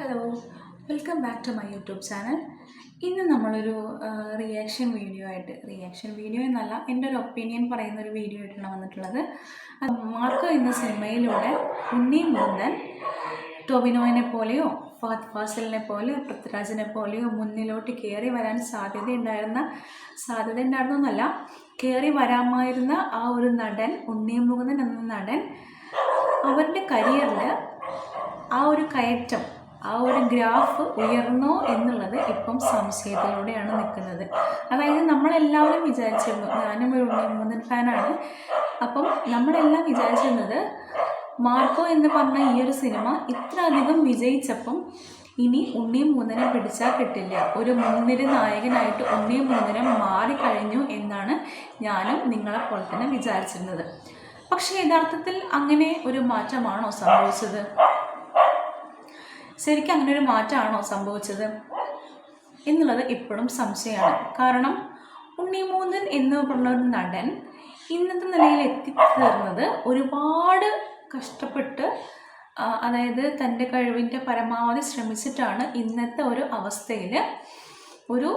Hello welcome back to my YouTube channel ഇന്ന് നമ്മളൊരു reaction video ആയിട്ട് റിയാക്ഷൻ വീഡിയോ എന്നല്ല എന്റെ ഒരു ഒപ്പീനിയൻ പറയുന്ന ഒരു വീഡിയോ ആയിട്ടാണ് വന്നിട്ടുള്ളത്. മാർക്കോ എന്ന സിനിമയിലൂടെ ഉണ്ണി മുന്തൻ ടൊവിനോയിനെ പോലെയോ ഫഹദ് ഫാസിലിനെ പോലെ പൃഥ്വിരാജിനെ പോലെയോ മുന്നിലോട്ട് കയറി വരാൻ സാധ്യതയുണ്ടായിരുന്ന സാധ്യത ഉണ്ടായിരുന്നല്ല കയറി വരാമായിരുന്ന ആ ഒരു നടൻ ഉണ്ണി മുകുന്ദൻ എന്ന നടൻ അവരുടെ കരിയറിൽ ആ ഒരു കയറ്റം ആ ഒരു ഗ്രാഫ് ഉയർന്നോ എന്നുള്ളത് ഇപ്പം സംശയത്തിലൂടെയാണ് നിൽക്കുന്നത്. അതായത് നമ്മളെല്ലാവരും വിചാരിച്ചിരുന്നു ഞാനും ഒരു ഉണ്ണിമുന്തൻ ഫാനാണ്. അപ്പം നമ്മളെല്ലാം വിചാരിച്ചിരുന്നത് മാർക്കോ എന്ന് പറഞ്ഞ ഈ ഒരു സിനിമ ഇത്ര അധികം വിജയിച്ചപ്പം ഇനി ഉണ്ണിയും മൂന്നനെ പിടിച്ചാൽ കിട്ടില്ല. ഒരു മുൻനിര നായകനായിട്ട് ഉണ്ണിയും മൂന്നനെ മാറിക്കഴിഞ്ഞു എന്നാണ് ഞാനും നിങ്ങളെപ്പോലെ തന്നെ വിചാരിച്ചിരുന്നത്. പക്ഷേ യഥാർത്ഥത്തിൽ അങ്ങനെ ഒരു മാറ്റമാണോ സംഭവിച്ചത്? ശരിക്കും അങ്ങനെ ഒരു മാറ്റമാണോ സംഭവിച്ചത്? എന്നുള്ളത് ഇപ്പോഴും സംശയമാണ്. കാരണം ഉണ്ണിമൂന്നൻ എന്ന് പറഞ്ഞ ഒരു നടൻ ഇന്നത്തെ നിലയിൽ എത്തിച്ചേർന്നത് ഒരുപാട് കഷ്ടപ്പെട്ട് അതായത് തന്റെ കഴിവിന്റെ പരമാവധി ശ്രമിച്ചിട്ടാണ് ഇന്നത്തെ ഒരു അവസ്ഥയിൽ ഒരു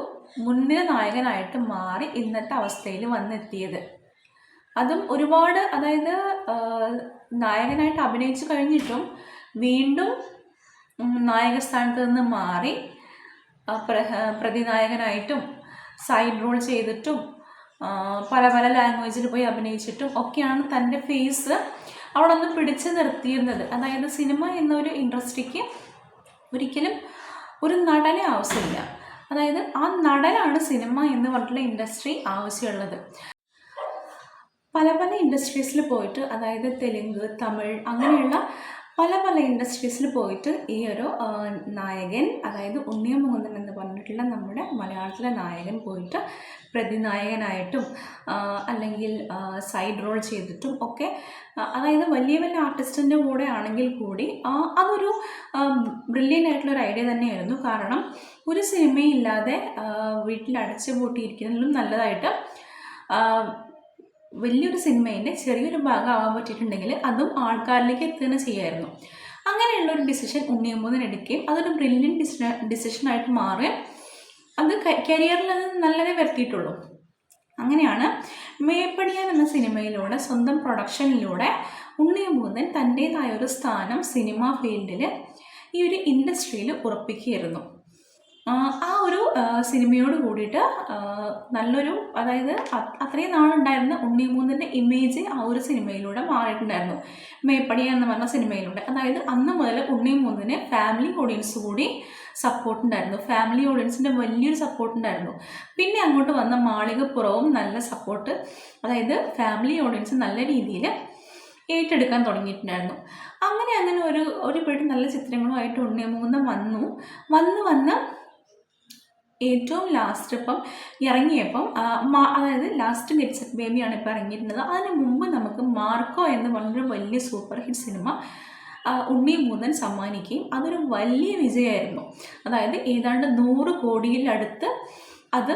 മുൻനിര നായകനായിട്ട് മാറി ഇന്നത്തെ അവസ്ഥയിൽ വന്നെത്തിയത്. അതും ഒരുപാട് അതായത് നായകനായിട്ട് അഭിനയിച്ചു കഴിഞ്ഞിട്ടും വീണ്ടും നായക സ്ഥാനത്ത് നിന്ന് മാറി പ്രതിനായകനായിട്ടും സൈഡ് റോൾ ചെയ്തിട്ടും പല പല ലാംഗ്വേജിൽ പോയി അഭിനയിച്ചിട്ടും ഒക്കെയാണ് തന്റെ ഫേസ് അവിടെ ഒന്ന് പിടിച്ചു നിർത്തിയിരുന്നത്. അതായത് സിനിമ എന്നൊരു ഇൻഡസ്ട്രിക്ക് ഒരിക്കലും ഒരു നടനെ ആവശ്യമില്ല. അതായത് ആ നടനാണ് സിനിമ എന്ന് പറഞ്ഞിട്ടുള്ള ഇൻഡസ്ട്രി ആവശ്യമുള്ളത്. പല പല ഇൻഡസ്ട്രീസിൽ പോയിട്ട് അതായത് തെലുങ്ക് തമിഴ് അങ്ങനെയുള്ള പല പല ഇൻഡസ്ട്രീസിൽ പോയിട്ട് ഈ ഒരു നായകൻ അതായത് ഉണ്ണിയ മുകുന്ദൻ എന്ന് പറഞ്ഞിട്ടുള്ള നമ്മുടെ മലയാളത്തിലെ നായകൻ പോയിട്ട് പ്രതിനായകനായിട്ടും അല്ലെങ്കിൽ സൈഡ് റോൾ ചെയ്തിട്ടും ഒക്കെ അതായത് വലിയ വലിയ ആർട്ടിസ്റ്റിന്റെ കൂടെ ആണെങ്കിൽ കൂടി അതൊരു ബ്രില്യന്റ് ആയിട്ടുള്ള ഒരു ഐഡിയ തന്നെയായിരുന്നു. കാരണം ഒരു സിനിമയില്ലാതെ വീട്ടിൽ അടച്ചു പൂട്ടിയിരിക്കുന്നതിലും നല്ലതായിട്ട് വലിയൊരു സിനിമേന്റെ ചെറിയൊരു ഭാഗം ആവാൻ പറ്റിയിട്ടുണ്ടെങ്കിൽ അതും ആൾക്കാരിലേക്ക് എത്തുകയാണ് ചെയ്യായിരുന്നു. അങ്ങനെയുള്ള ഒരു ഡിസിഷൻ ഉണ്ണിയമ്മൂന്നൻ എടുക്കുകയും അതൊരു ബ്രില്യൻ ഡിസിഷൻ ഡിസിഷനായിട്ട് മാറുകയും അത് കരിയറിൽ അത് നല്ലതേ വരുത്തിയിട്ടുള്ളൂ. അങ്ങനെയാണ് മേപ്പടിയാൻ എന്ന സിനിമയിലൂടെ സ്വന്തം പ്രൊഡക്ഷനിലൂടെ ഉണ്ണിയമ്മൂന്നൻ തന്റേതായ ഒരു സ്ഥാനം സിനിമാ ഫീൽഡിൽ ഈ ഒരു ഇൻഡസ്ട്രിയിൽ ഉറപ്പിക്കുകയായിരുന്നു. ആ ഒരു സിനിമയോട് കൂടിയിട്ട് നല്ലൊരു അതായത് അത്രയും നാളുണ്ടായിരുന്ന ഉണ്ണിമൂന്നിന്റെ ഇമേജ് ആ ഒരു സിനിമയിലൂടെ മാറിയിട്ടുണ്ടായിരുന്നു. മേപ്പടിയ എന്ന് പറഞ്ഞ സിനിമയിലൂടെ. അതായത് അന്ന് മുതൽ ഉണ്ണിമൂന്നിന് ഫാമിലി ഓഡിയൻസ് കൂടി സപ്പോർട്ട് ഉണ്ടായിരുന്നു. ഫാമിലി ഓഡിയൻസിന്റെ വലിയൊരു സപ്പോർട്ട് ഉണ്ടായിരുന്നു. പിന്നെ അങ്ങോട്ട് വന്ന മാളികപ്പുറവും നല്ല സപ്പോർട്ട് അതായത് ഫാമിലി ഓഡിയൻസ് നല്ല രീതിയിൽ ഏറ്റെടുക്കാൻ തുടങ്ങിയിട്ടുണ്ടായിരുന്നു. അങ്ങനെ അങ്ങനെ ഒരു ഒരുപാട് പിടി നല്ല ചിത്രങ്ങളുമായിട്ട് ഉണ്ണിമൂന്ന് വന്നു. വന്ന് വന്ന് ഏറ്റവും ലാസ്റ്റ് ഇപ്പം ഇറങ്ങിയപ്പം അതായത് ലാസ്റ്റ് ഗെറ്റ്സ് ബേബിയാണ് ഇപ്പോൾ ഇറങ്ങിയിരുന്നത്. അതിന് മുമ്പ് നമുക്ക് മാർക്കോ എന്ന വളരെ വലിയ സൂപ്പർ ഹിറ്റ് സിനിമ ഉണ്ണി മൂന്നൻ സമ്മാനിക്കുകയും അതൊരു വലിയ വിജയമായിരുന്നു. അതായത് ഏതാണ്ട് നൂറ് കോടിയിലടുത്ത് അത്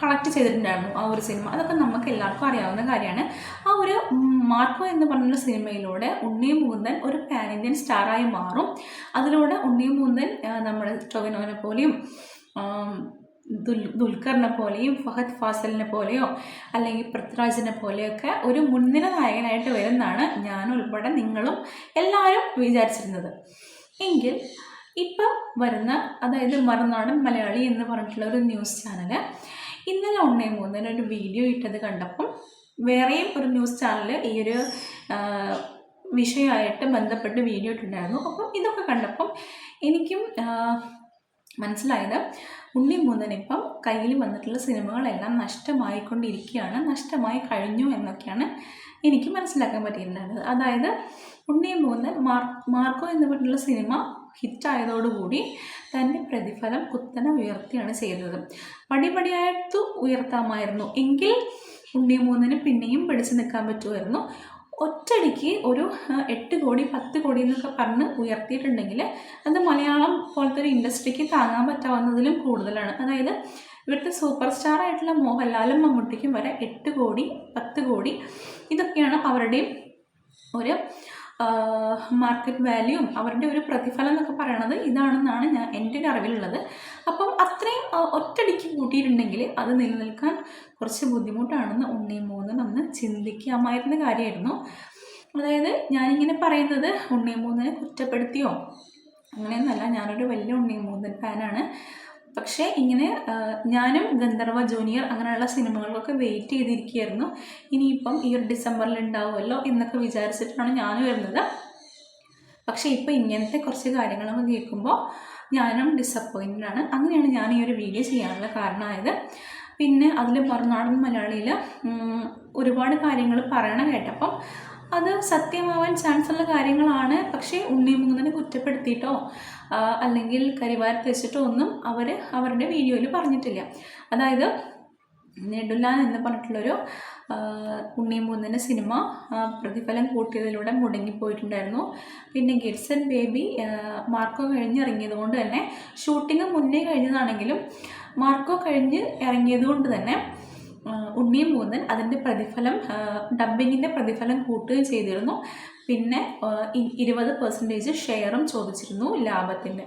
കളക്ട് ചെയ്തിട്ടുണ്ടായിരുന്നു ആ ഒരു സിനിമ അതൊക്കെ നമുക്ക് എല്ലാവർക്കും അറിയാവുന്ന കാര്യമാണ്. ആ ഒരു മാർക്കോ എന്ന് പറഞ്ഞ സിനിമയിലൂടെ ഉണ്ണി മുകുന്ദൻ ഒരു പാൻ ഇന്ത്യൻ സ്റ്റാറായി മാറും. അതിലൂടെ ഉണ്ണി മുകുന്ദൻ ആ, നമ്മുടെ ടൊവിനോനെ പോലെയും ദുൽ ദുൽഖറിനെ പോലെയും ഫഹദ് ഫാസലിനെ പോലെയോ അല്ലെങ്കിൽ പൃഥ്വിരാജിനെ പോലെയൊക്കെ ഒരു മുൻനിര നായകനായിട്ട് വരുമെന്നാണ് ഞാൻ ഉൾപ്പെടെ നിങ്ങളും എല്ലാവരും വിചാരിച്ചിരുന്നത്. എങ്കിൽ ഇപ്പം വരുന്ന അതായത് മറുനാടൻ മലയാളി എന്ന് പറഞ്ഞിട്ടുള്ള ഒരു ന്യൂസ് ചാനൽ ഇന്നലെ ഒന്നേ മൂന്നിന് ഒരു വീഡിയോ ഇട്ടത് കണ്ടപ്പം വേറെയും ഒരു ന്യൂസ് ചാനൽ ഈ ഒരു വിഷയമായിട്ട് ബന്ധപ്പെട്ട് വീഡിയോ ഇട്ടിട്ടുണ്ടായിരുന്നു. അപ്പം ഇതൊക്കെ കണ്ടപ്പം എനിക്കും മനസ്സിലായത് ഉണ്ണി ഇപ്പം കയ്യിൽ വന്നിട്ടുള്ള സിനിമകളെല്ലാം നഷ്ടമായിക്കൊണ്ടിരിക്കുകയാണ് നഷ്ടമായി കഴിഞ്ഞു എന്നൊക്കെയാണ് എനിക്ക് മനസ്സിലാക്കാൻ പറ്റിയിട്ടുണ്ടായിരുന്നത്. അതായത് ഉണ്ണി മൂന്ന് മാർ മാർക്കോ എന്ന് പറഞ്ഞിട്ടുള്ള സിനിമ ഹിറ്റായതോടുകൂടി തന്റെ പ്രതിഫലം കുത്തനെ ഉയർത്തിയാണ് ചെയ്തത്. പടിപടിയായിട്ട് ഉയർത്താമായിരുന്നു. എങ്കിൽ ഉണ്ണി മൂന്നിന് പിന്നെയും പിടിച്ചു നിൽക്കാൻ പറ്റുമായിരുന്നു. ഒറ്റടിക്ക് ഒരു എട്ട് കോടി പത്ത് കോടി എന്നൊക്കെ പറഞ്ഞ് ഉയർത്തിയിട്ടുണ്ടെങ്കിൽ അത് മലയാളം പോലത്തെ ഒരു ഇൻഡസ്ട്രിക്ക് താങ്ങാൻ പറ്റാവുന്നതിലും കൂടുതലാണ്. അതായത് ഇവിടുത്തെ സൂപ്പർ സ്റ്റാർ ആയിട്ടുള്ള മോഹൻലാലും മമ്മൂട്ടിക്കും വരെ എട്ട് കോടി പത്ത് കോടി ഇതൊക്കെയാണ് അവരുടെയും ഒരു മാർക്കറ്റ് വാല്യൂ അവരുടെ ഒരു പ്രതിഫലം എന്നൊക്കെ പറയണത് ഇതാണെന്നാണ് ഞാൻ എന്റെ ഒരു അറിവിലുള്ളത്. അപ്പം അത്രയും ഒറ്റടിക്ക് കൂട്ടിയിട്ടുണ്ടെങ്കിൽ അത് നിലനിൽക്കാൻ കുറച്ച് ബുദ്ധിമുട്ടാണെന്ന് ഉണ്ണി മൂന്ന് ഒന്ന് ചിന്തിക്കാമായിരുന്ന കാര്യമായിരുന്നു. അതായത് ഞാനിങ്ങനെ പറയുന്നത് ഉണ്ണി മൂന്നിനെ കുറ്റപ്പെടുത്തിയോ? അങ്ങനെയൊന്നുമല്ല ഞാനൊരു വലിയ ഉണ്ണി മൂന്നൻ ഫാനാണ് പക്ഷേ ഇങ്ങനെ ഞാനും ഗന്ധർവ ജൂനിയർ അങ്ങനെയുള്ള സിനിമകൾക്കൊക്കെ വെയിറ്റ് ചെയ്തിരിക്കുകയായിരുന്നു. ഇനിയിപ്പം ഈ ഒരു ഡിസംബറിൽ ഉണ്ടാവുമല്ലോ എന്നൊക്കെ വിചാരിച്ചിട്ടാണ് ഞാൻ വരുന്നത്. പക്ഷേ ഇപ്പോൾ ഇങ്ങനത്തെ കുറച്ച് കാര്യങ്ങളൊക്കെ കേൾക്കുമ്പോൾ ഞാനും ഡിസപ്പോയിന്റഡ് ആണ്. അങ്ങനെയാണ് ഞാൻ ഈ ഒരു വീഡിയോ ചെയ്യാനുള്ള കാരണമായത്. പിന്നെ അതിൽ മറുനാടൻ മലയാളിയിൽ ഒരുപാട് കാര്യങ്ങൾ പറയണ കേട്ടപ്പം അത് സത്യമാവാൻ ചാൻസുള്ള കാര്യങ്ങളാണ്. പക്ഷേ ഉണ്ണിമുങ്ങനെ കുറ്റപ്പെടുത്തിയിട്ടോ അല്ലെങ്കിൽ കരിവാരത്ത് വെച്ചിട്ടോ ഒന്നും അവർ അവരുടെ വീഡിയോയിൽ പറഞ്ഞിട്ടില്ല. അതായത് നെടുലാൻ എന്ന് പറഞ്ഞിട്ടുള്ളൊരു ഉണ്ണിമൂന്നിന്റെ സിനിമ പ്രതിഫലം കൂട്ടിയതിലൂടെ മുടങ്ങിപ്പോയിട്ടുണ്ടായിരുന്നു. പിന്നെ ഗിഡ്സ് ആൻഡ് ബേബി മാർക്കോ കഴിഞ്ഞിറങ്ങിയത് കൊണ്ട് തന്നെ ഷൂട്ടിംഗ് മുന്നേ കഴിഞ്ഞതാണെങ്കിലും മാർക്കോ കഴിഞ്ഞ് ഇറങ്ങിയത് കൊണ്ട് തന്നെ ഉണ്ണിയും മൂന്നൻ അതിന്റെ പ്രതിഫലം ഡബിങ്ങിന്റെ പ്രതിഫലം കൂട്ടുകയും ചെയ്തിരുന്നു. പിന്നെ ഇരുപത് പെർസെന്റേജ് ഷെയറും ചോദിച്ചിരുന്നു ലാഭത്തിന്റെ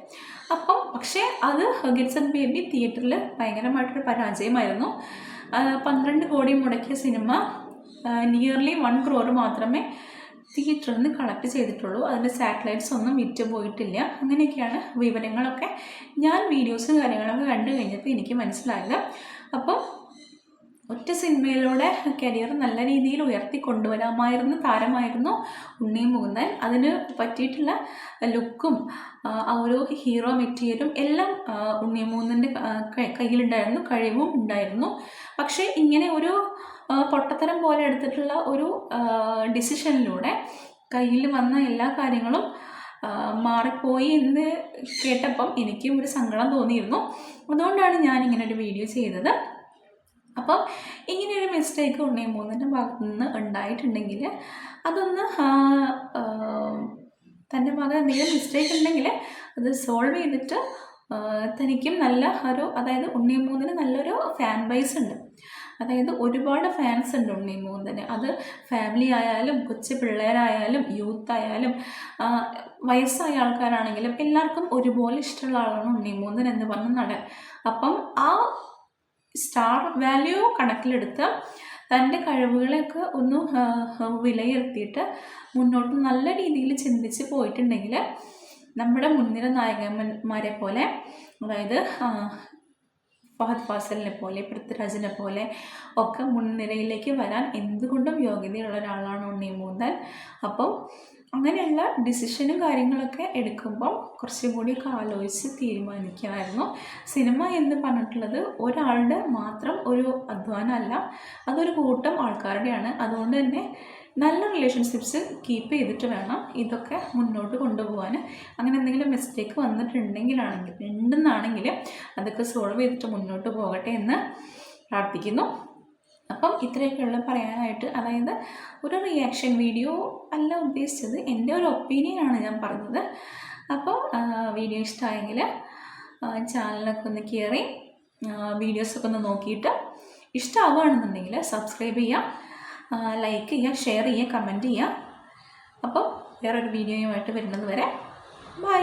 അപ്പം പക്ഷേ അത് ഗിറ്റ്സ് ആൻഡ് ബേബി തിയേറ്ററിൽ ഭയങ്കരമായിട്ടൊരു പരാജയമായിരുന്നു. പന്ത്രണ്ട് കോടി മുടക്കിയ സിനിമ നിയർലി വൺ ക്രോർ മാത്രമേ തിയേറ്ററിൽ നിന്ന് കളക്ട് ചെയ്തിട്ടുള്ളൂ. അതിന്റെ സാറ്റലൈറ്റ്സ് ഒന്നും വിറ്റ് പോയിട്ടില്ല. അങ്ങനെയൊക്കെയാണ് വിവരങ്ങളൊക്കെ. ഞാൻ വീഡിയോസും കാര്യങ്ങളൊക്കെ കണ്ടു കഴിഞ്ഞപ്പോൾ എനിക്ക് മനസ്സിലായത്. അപ്പം ഒറ്റ സിനിമയിലൂടെ കരിയർ നല്ല രീതിയിൽ ഉയർത്തി കൊണ്ടുവരാമായിരുന്ന താരമായിരുന്നു ഉണ്ണി മുകുന്ദൻ അതിന് പറ്റിയിട്ടുള്ള ലുക്കും ആ ഒരു ഹീറോ മെറ്റീരിയലും എല്ലാം ഉണ്ണി മുകുന്ദന്റെ കയ്യിലുണ്ടായിരുന്നു കഴിവും ഉണ്ടായിരുന്നു. പക്ഷേ ഇങ്ങനെ ഒരു പൊട്ടത്തരം പോലെ എടുത്തിട്ടുള്ള ഒരു ഡിസിഷനിലൂടെ കയ്യിൽ വന്ന എല്ലാ കാര്യങ്ങളും മാറിപ്പോയി എന്ന് കേട്ടപ്പം എനിക്കും ഒരു സങ്കടം തോന്നിയിരുന്നു. അതുകൊണ്ടാണ് ഞാൻ ഇങ്ങനെ ഒരു വീഡിയോ ചെയ്തത്. അപ്പം ഇങ്ങനെ ഒരു മിസ്റ്റേക്ക് ഉണ്ണി മൂന്നിന്റെ ഭാഗത്തു നിന്ന് ഉണ്ടായിട്ടുണ്ടെങ്കിൽ അതൊന്ന് തന്റെ ഭാഗത്ത് എന്തെങ്കിലും മിസ്റ്റേക്ക് ഉണ്ടെങ്കിൽ അത് സോൾവ് ചെയ്തിട്ട് തനിക്കും നല്ല ഒരു അതായത് ഉണ്ണി മൂന്നിന് നല്ലൊരു ഫാൻ ബേസ് ഉണ്ട്. അതായത് ഒരുപാട് ഫാൻസ് ഉണ്ട് ഉണ്ണി മൂന്നിന്. അത് ഫാമിലി ആയാലും കൊച്ചു പിള്ളേരായാലും യൂത്ത് ആയാലും വയസ്സായ ആൾക്കാരാണെങ്കിലും എല്ലാവർക്കും ഒരുപോലെ ഇഷ്ടമുള്ള ആളാണ് ഉണ്ണി മൂന്നൻ എന്ന് പറഞ്ഞ നടൻ അപ്പം ആ സ്റ്റാർ വാല്യൂ കണക്കിലെടുത്ത് തന്റെ കഴിവുകളെയൊക്കെ ഒന്ന് വിലയിരുത്തിയിട്ട് മുന്നോട്ട് നല്ല രീതിയിൽ ചിന്തിച്ച് പോയിട്ടുണ്ടെങ്കിൽ നമ്മുടെ മുൻനിര നായകന്മാരെ പോലെ അതായത് ഫഹദ് ഫാസലിനെ പോലെ പൃഥ്വിരാജിനെ പോലെ ഒക്കെ മുൻനിരയിലേക്ക് വരാൻ എന്തുകൊണ്ടും യോഗ്യതയുള്ള ഒരാളാണ് ഉണ്ണി മൂന്നൽ അപ്പം അങ്ങനെയുള്ള ഡിസിഷനും കാര്യങ്ങളൊക്കെ എടുക്കുമ്പോൾ കുറച്ചും കൂടിയൊക്കെ ആലോചിച്ച് തീരുമാനിക്കണമായിരുന്നു സിനിമ എന്ന് പറഞ്ഞിട്ടുള്ളത് ഒരാളുടെ മാത്രം ഒരു അധ്വാനമല്ല അതൊരു കൂട്ടം ആൾക്കാരുടെയാണ്. അതുകൊണ്ട് തന്നെ നല്ല റിലേഷൻഷിപ്സ് കീപ്പ് ചെയ്തിട്ട് വേണം ഇതൊക്കെ മുന്നോട്ട് കൊണ്ടുപോകാൻ അങ്ങനെ എന്തെങ്കിലും മിസ്റ്റേക്ക് വന്നിട്ടുണ്ടെങ്കിലാണെങ്കിൽ ഉണ്ടെന്നാണെങ്കിൽ അതൊക്കെ സോൾവ് ചെയ്തിട്ട് മുന്നോട്ട് പോകട്ടെ എന്ന് പ്രാർത്ഥിക്കുന്നു. അപ്പം ഇത്രയൊക്കെയുള്ള പറയാനായിട്ട് അതായത് ഒരു റിയാക്ഷൻ വീഡിയോ അല്ല ഉദ്ദേശിച്ചത് എന്റെ ഒരു ഒപ്പീനിയനാണ് ഞാൻ പറഞ്ഞത്. അപ്പോൾ വീഡിയോ ഇഷ്ടമായെങ്കിൽ ചാനലൊക്കെ ഒന്ന് കയറി വീഡിയോസൊക്കെ ഒന്ന് നോക്കിയിട്ട് ഇഷ്ടമാവുകയാണെന്നുണ്ടെങ്കിൽ സബ്സ്ക്രൈബ് ചെയ്യാം ലൈക്ക് ചെയ്യുക ഷെയർ ചെയ്യുക കമന്റ് ചെയ്യുക. അപ്പം വേറൊരു വീഡിയോയുമായിട്ട് വരുന്നത് വരെ ബൈ